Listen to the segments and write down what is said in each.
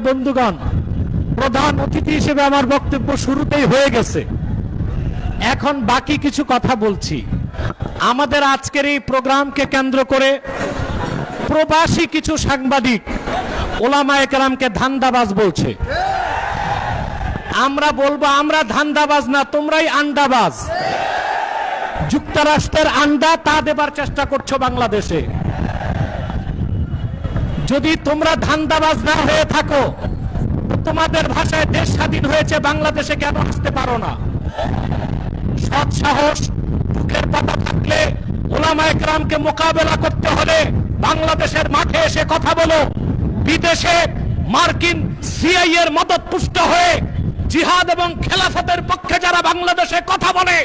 বন্ধুগণ, প্রধান অতিথি হিসেবে আমার বক্তব্য শুরুতেই হয়ে গেছে। এখন বাকি কিছু কথা বলছি। আমাদের আজকের এই প্রোগ্রামকে কেন্দ্র করে প্রবাসী কিছু সাংবাদিক ওলামা একরামকে ধান্দাবাজ বলছে। আমরা বলব, আমরা ধান্দাবাজ না, তোমরাই আন্ডাবাজ যুক্তরাষ্ট্রের আন্ডা তা দেবার চেষ্টা করছ বাংলাদেশে। যদি তোমরা ধান্দাবাজ না হয়ে থাকো, তোমাদের ভাষায় দেশ স্বাধীন হয়েছে, বাংলাদেশে কেন আসতে পারো না? সৎ সাহস, বুকের পাতা থাকলে ওলামা একরামকে মোকাবেলা করতে হলে বাংলাদেশের মাঠে এসে কথা বলো। বিদেশে মার্কিন সিআই এর মদত পুষ্ট হয়ে জিহাদ এবং খেলাফতের পক্ষে যারা বাংলাদেশে কথা বলে,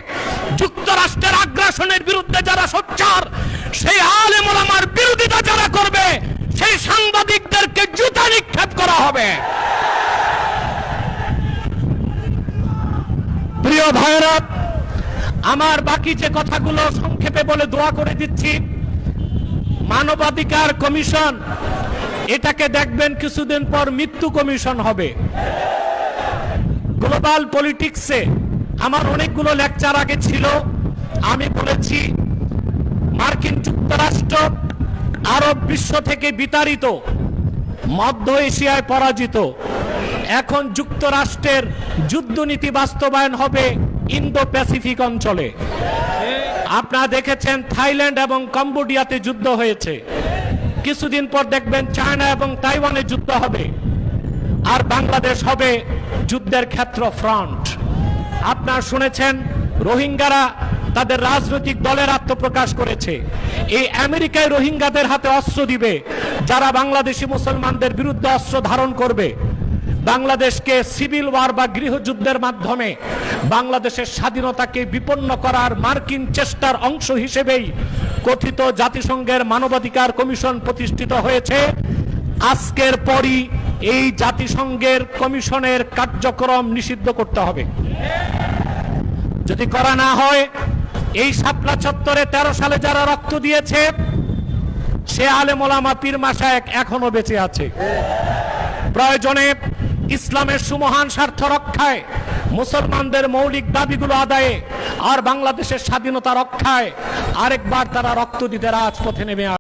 যুক্তরাষ্ট্রের আগ্রাসনের বিরুদ্ধে যারা সোচ্চার, সেই আলেম ওলামার বিরোধিতা যারা করবে সেই সাংবাদিকদেরকে জুতা নিক্ষেপ করা হবে। প্রিয় ভাইরা আমার বাকি যে কথাগুলো সংক্ষেপে বলে দোয়া করে দিচ্ছি, মানবাধিকার কমিশন, এটাকে দেখবেন কিছুদিন পর মৃত্যু কমিশন হবে। গ্লোবাল পলিটিক্সে আমার অনেকগুলো লেকচার আগে ছিল, আমি বলেছি, মার্কিন যুক্তরাষ্ট্র আরব বিশ্ব থেকে বিতাড়িত, মধ্য এশিয়ায় পরাজিত। এখন যুক্তরাষ্ট্রের যুদ্ধনীতি বাস্তবায়ন হবে ইন্দো প্যাসিফিক অঞ্চলে। আপনারা দেখেছেন থাইল্যান্ড এবং কম্বোডিয়াতে যুদ্ধ হয়েছে। কিছুদিন পর দেখবেন চায়না এবং তাইওয়ানে যুদ্ধ হবে। আর বাংলাদেশ হবে যুদ্ধের ক্ষেত্র ফ্রন্ট আপনারা শুনেছেন, রোহিঙ্গারা তাদের রাজনৈতিক দলের আত্মপ্রকাশ করেছে। এই আমেরিকায় রোহিঙ্গাদের হাতে অস্ত্র দিবে, যারা বাংলাদেশি মুসলমানদের বিরুদ্ধে অস্ত্র ধারণ করবে। বাংলাদেশকে সিভিল ওয়ার বা গৃহযুদ্ধের মাধ্যমে বাংলাদেশের স্বাধীনতাকে বিপন্ন করার মার্কিন চেষ্টার অংশ হিসেবেই কথিত জাতিসংঘের মানবাধিকার কমিশন প্রতিষ্ঠিত হয়েছে। আজকের পরই এই জাতিসংঘের কমিশনের কার্যক্রম নিষিদ্ধ করতে হবে। যদি করা না হয় এই শাপলা চত্বরে তেরো সালে যারা রক্ত দিয়েছে, সে আলেমোলামা পীর মাসায়েক এখনও বেঁচে আছে। প্রয়োজনে ইসলামের সুমহান স্বার্থ রক্ষায়, মুসলমানদের মৌলিক দাবিগুলো আদায়ে, আর বাংলাদেশের স্বাধীনতা রক্ষায় আরেকবার তারা রক্ত দিতে রাজপথে নেমে